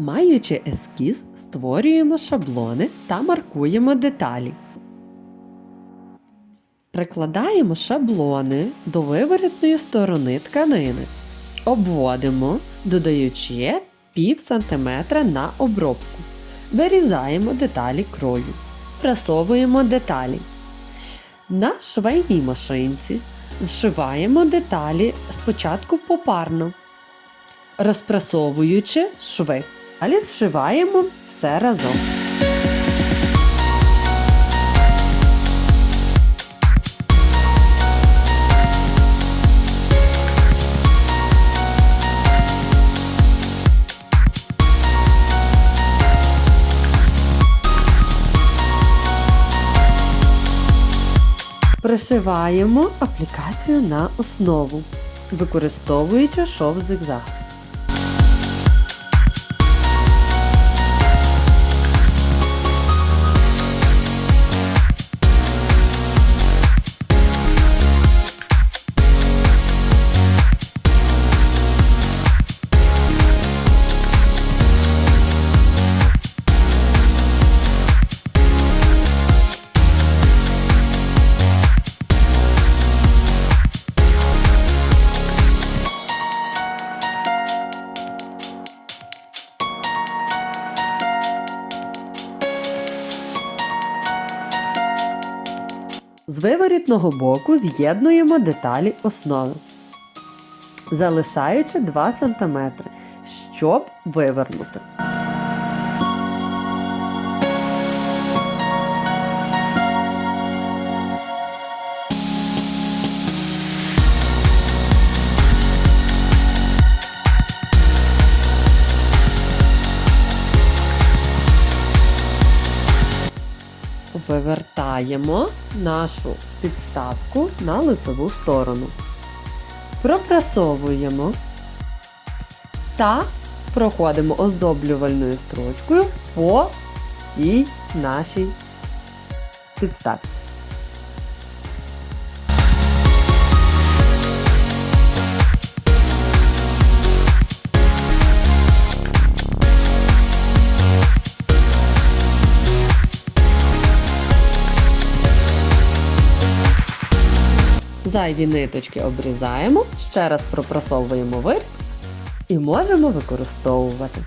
Маючи ескіз, створюємо шаблони та маркуємо деталі. Прикладаємо шаблони до виворітної сторони тканини. Обводимо, додаючи пів сантиметра на обробку. Вирізаємо деталі крою. Прасовуємо деталі. На швейній машинці зшиваємо деталі спочатку попарно, розпрасовуючи шви. Далі зшиваємо все разом. Пришиваємо аплікацію на основу, використовуючи шов зигзаг. З виворітного боку з'єднуємо деталі основи, залишаючи 2 см, щоб вивернути. Вивертаємо нашу підставку на лицеву сторону. Пропрасовуємо та проходимо оздоблювальною строчкою по цій нашій підставці. Зайві ниточки обрізаємо, ще раз пропрасовуємо вир і можемо використовувати.